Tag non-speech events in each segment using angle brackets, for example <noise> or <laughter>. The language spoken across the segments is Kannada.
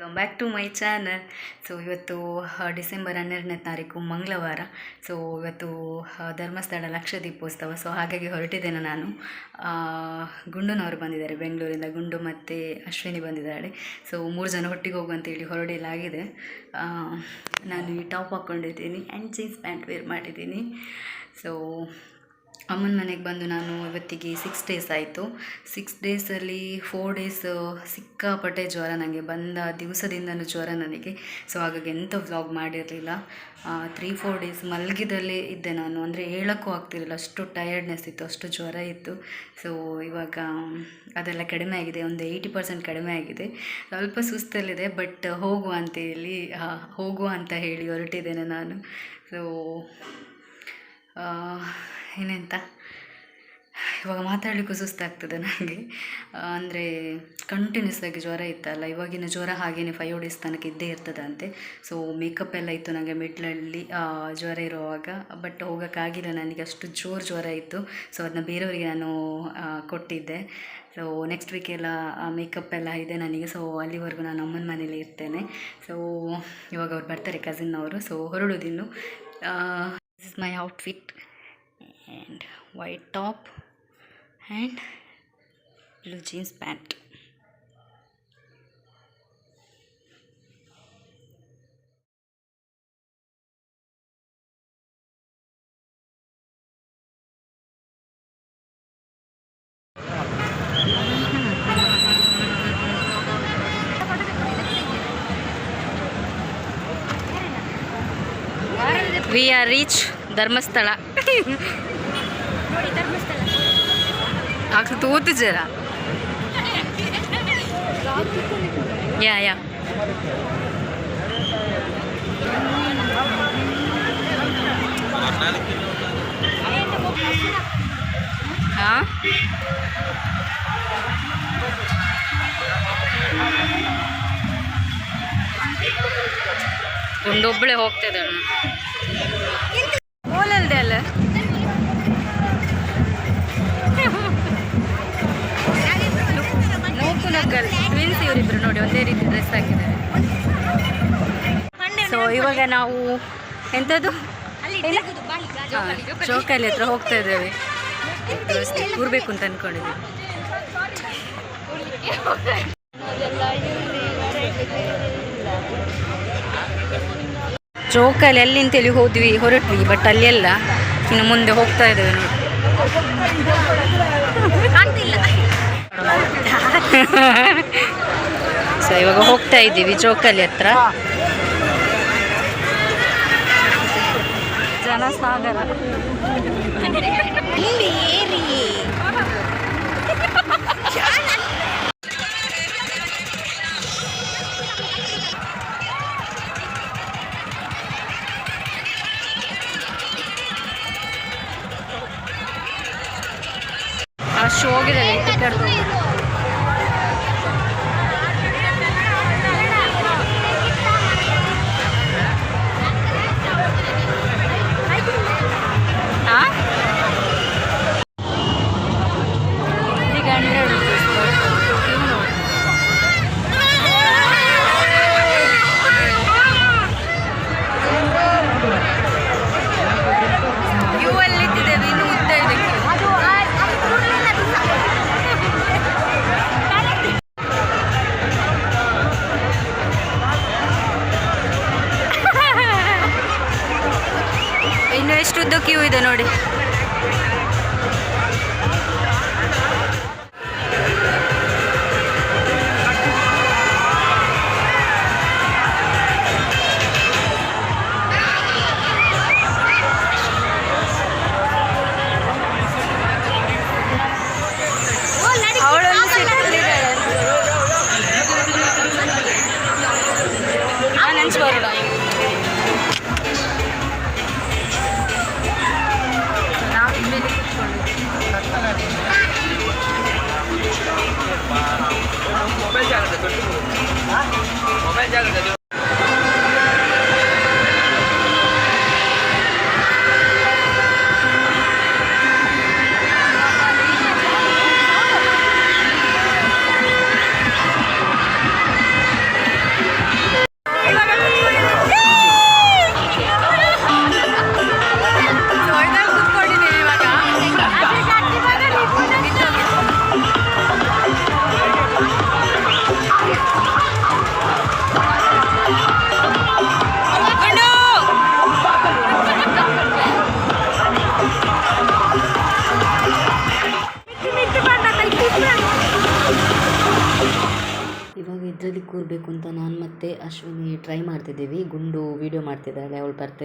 Welcome back to my channel so ಇವತ್ತು ಡಿಸೆಂಬರ್ ಹನ್ನೆರಡನೇ ತಾರೀಕು ಮಂಗಳವಾರ. ಸೊ ಇವತ್ತು ಧರ್ಮಸ್ಥಳ ಲಕ್ಷ ದೀಪೋತ್ಸವ. ಸೊ ಹಾಗಾಗಿ ಹೊರಟಿದ್ದೇನೆ ನಾನು. ಗುಂಡುನವರು ಬಂದಿದ್ದಾರೆ. ಬೆಂಗಳೂರಿಂದ ಗುಂಡು ಮತ್ತು ಅಶ್ವಿನಿ ಬಂದಿದ್ದಾಳೆ ಸೊ ಮೂರು ಜನ ಹೊಟ್ಟಿಗೆ ಹೋಗುವಂತೇಳಿ ಹೊರಡಿಲಾಗಿದೆ. ನಾನು ಈ ಟಾಪ್ ಹಾಕ್ಕೊಂಡಿದ್ದೀನಿ ಆ್ಯಂಡ್ ಜೀನ್ಸ್ ಪ್ಯಾಂಟ್ ವೇರ್ ಮಾಡಿದ್ದೀನಿ. ಸೊ ಅಮ್ಮನ ಮನೆಗೆ ಬಂದು ನಾನು ಇವತ್ತಿಗೆ ಸಿಕ್ಸ್ ಡೇಸ್ ಆಯಿತು. ಸಿಕ್ಸ್ ಡೇಸಲ್ಲಿ ಫೋರ್ ಡೇಸ್ ಸಿಕ್ಕಾಪಟ್ಟೆ ಜ್ವರ ನನಗೆ ಬಂದ ದಿವಸದಿಂದನೂ ಜ್ವರ ನನಗೆ. ಸೊ ಹಾಗಾಗಿ ಎಂಥ ವ್ಲಾಗ್ ಮಾಡಿರಲಿಲ್ಲ. ತ್ರೀ ಫೋರ್ ಡೇಸ್ ಮಲಗಿದಲ್ಲೇ ಇದ್ದೆ ನಾನು. ಅಂದರೆ ಹೇಳೋಕ್ಕೂ ಆಗ್ತಿರಲಿಲ್ಲ. ಅಷ್ಟು ಟಯರ್ಡ್ನೆಸ್ ಇತ್ತು, ಅಷ್ಟು ಜ್ವರ ಇತ್ತು. ಸೊ ಇವಾಗ, ಅದೆಲ್ಲ ಕಡಿಮೆ ಆಗಿದೆ. ಒಂದು ಏಯ್ಟಿ ಪರ್ಸೆಂಟ್ ಕಡಿಮೆ ಆಗಿದೆ. ಸ್ವಲ್ಪ ಸುಸ್ತಲ್ಲಿದೆ ಬಟ್ ಹೋಗುವ ಅಂತ ಹೇಳಿ ಹೋಗುವ ಅಂತ ಹೇಳಿ ಹೊರಟಿದ್ದೇನೆ ನಾನು. ಸೊ ಏನೆಂತ ಇವಾಗ ಮಾತಾಡಲಿಕ್ಕೂ ಸುಸ್ತಾಗ್ತದೆ ನನಗೆ ಅಂದರೆ ಕಂಟಿನ್ಯೂಸ್ ಆಗಿ ಜ್ವರ ಇತ್ತಲ್ಲ, ಇವಾಗಿನ ಜ್ವರ ಹಾಗೇನೆ ಫೈವ್ ಡೇಸ್ ತನಕ ಇದ್ದೇ ಇರ್ತದಂತೆ. ಸೊ ಮೇಕಪ್ ಎಲ್ಲ ಇತ್ತು ನನಗೆ ಮಿಡ್ಲಲ್ಲಿ ಜ್ವರ ಇರುವಾಗ ಬಟ್ ಹೋಗೋಕ್ಕಾಗಿಲ್ಲ ನನಗೆ, ಅಷ್ಟು ಜೋರು ಜ್ವರ ಇತ್ತು. ಸೊ ಅದನ್ನ ಬೇರೆಯವರಿಗೆ ನಾನು ಕೊಟ್ಟಿದ್ದೆ. ಸೊ ನೆಕ್ಸ್ಟ್ ವೀಕೆಲ್ಲ ಮೇಕಪ್ ಎಲ್ಲ ಇದೆ ನನಗೆ. ಸೊ ಅಲ್ಲಿವರೆಗೂ ನಾನು ಅಮ್ಮನ ಮನೇಲಿ ಇರ್ತೇನೆ. ಸೊ ಇವಾಗ ಅವ್ರು ಬರ್ತಾರೆ ಕಸಿನ್ ಅವರು so ಹೊರಡೋದಿನ್ನು. This is my outfit and white top and blue jeans pant We are reached Dharmasthala. <laughs> ಆಗ್ತದೆ ತೂತು ಜರ ಯಾ ಯಾ ಹಾಂ ಒಂದೊಬ್ಬಳೆ ಹೋಗ್ತಿದ್ದಾಳೆ ಮೂಲಲ್ದೆ ಅಲ್ಲ ನಕ್ಕಲ್ ಟ್ವಿನ್ಸ್ ಇವರಿಬ್ರು ನೋಡಿ ಒಂದೇ ರೀತಿ ಡ್ರೆಸ್ ಹಾಕಿದ್ದಾರೆ. ಸೊ ಇವಾಗ ನಾವು ಎಂಥದ್ದು ಚೌಕಲ್ಲಿ ಹತ್ರ ಹೋಗ್ತಾ ಇದ್ದೇವೆ. ಕೂರ್ಬೇಕು ಅಂತ ಅನ್ಕೊಂಡಿದ್ದೀವಿ. ಚೌಕಲ್ಲಿ ಅಲ್ಲಿ ಅಂತೇಳಿ ಹೋದ್ವಿ? ಹೊರಟ್ವಿ ಬಟ್ ಅಲ್ಲೆಲ್ಲ ಇನ್ನು ಮುಂದೆ ಹೋಗ್ತಾ ಇದ್ದೇವೆ ನೋಡಿ. <laughs> ಸೊ ಇವಾಗ ಹೋಗ್ತಾ ಇದ್ದೀವಿ ಜೋಕಲಿ ಹತ್ರ. ಜನಸಾಗರ. ಆ ಶೋಗಿದೆ ಟಿಕೆಟ್ ಎಷ್ಟು ಉದ್ದ ಕ್ಯೂ ಇದೆ ನೋಡಿ. gracias a Dios. ಕೊಡಬೇಕು ಅಂತ ನಾನು ಮತ್ತೆ ಅಶ್ವಿನಿ ಟ್ರೈ ಮಾಡ್ತಿದ್ದೀವಿ. ಗುಂಡು ವೀಡಿಯೋ ಮಾಡ್ತಿದ್ದಾಳೆ ಅವಳು ಬರ್ತಾ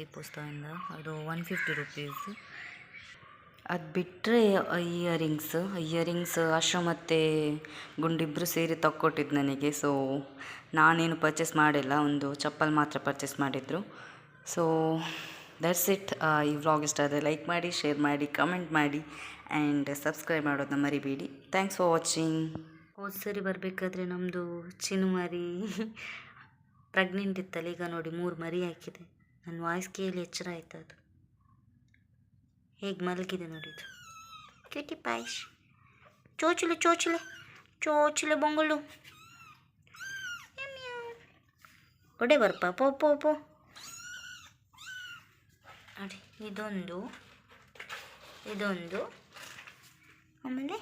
ದೀಪೋತ್ಸವದಿಂದ ಅದು ಒನ್ ಫಿಫ್ಟಿ ರುಪೀಸ್ ಅದು ಬಿಟ್ಟರೆ ಇಯರಿಂಗ್ಸ್ ಇಯರಿಂಗ್ಸ್ ಅಶ್ವ ಮತ್ತು ಗುಂಡಿಬ್ಬರು ಸೇರಿ ತಕ್ಕೊಟ್ಟಿದ್ದು ನನಗೆ. ಸೊ ನಾನೇನು ಪರ್ಚೇಸ್ ಮಾಡಿಲ್ಲ, ಒಂದು ಚಪ್ಪಲ್ ಮಾತ್ರ ಪರ್ಚೇಸ್ ಮಾಡಿದರು. ಸೊ ದಟ್ಸ್ ಇಟ್ ಈ ವ್ಲಾಗ್ ಇಷ್ಟ ಆದರೆ ಲೈಕ್ ಮಾಡಿ ಶೇರ್ ಮಾಡಿ ಕಮೆಂಟ್ ಮಾಡಿ ಆ್ಯಂಡ್ ಸಬ್ಸ್ಕ್ರೈಬ್ ಮಾಡೋದನ್ನ ಮರಿಬೇಡಿ. ಥ್ಯಾಂಕ್ಸ್ ಫಾರ್ ವಾಚಿಂಗ್ ಹೋದ ಸರಿ ಬರಬೇಕಾದ್ರೆ ನಮ್ಮದು ಚಿನ್ನು ಮರಿ ಪ್ರೆಗ್ನೆಂಟ್ <laughs> ಇತ್ತಲ್ಲ, ಈಗ ನೋಡಿ ಮೂರು ಮರಿ ಹಾಕಿದೆ. ನನ್ನ ವಾಯ್ಸ್ ಕೇಳಿ ಎಚ್ಚರ ಆಯ್ತು ಅದು. ಹೇಗೆ ಮಲಗಿದೆ ನೋಡಿ ಇದು. ಕ್ಯೂಟಿ ಪಾಯಶ್ ಚೋಚುಲೆ ಚೋಚುಲೆ, ಚೋಚಲೆ ಬೊಂಗಳು. ಒಡೆ ಬರ್ಪ, ಪೋ ಪೋ ಪೋ. ನೋಡಿ ಇದೊಂದು ಇದೊಂದು, ಆಮೇಲೆ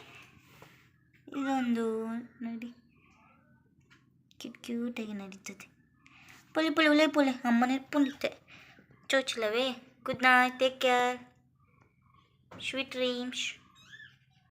ಇದೊಂದು ನೋಡಿ. ಕ್ಯೂಟ್ ಕ್ಯೂಟಾಗಿ ನಡೀತದೆ. ಪುಲಿ ಪುಲಿ ಉಲೆ ಪುಲಿ, ಅಮ್ಮನೇ ಪುಲಿತೆ चोच लवे। Good night take care sweet dreams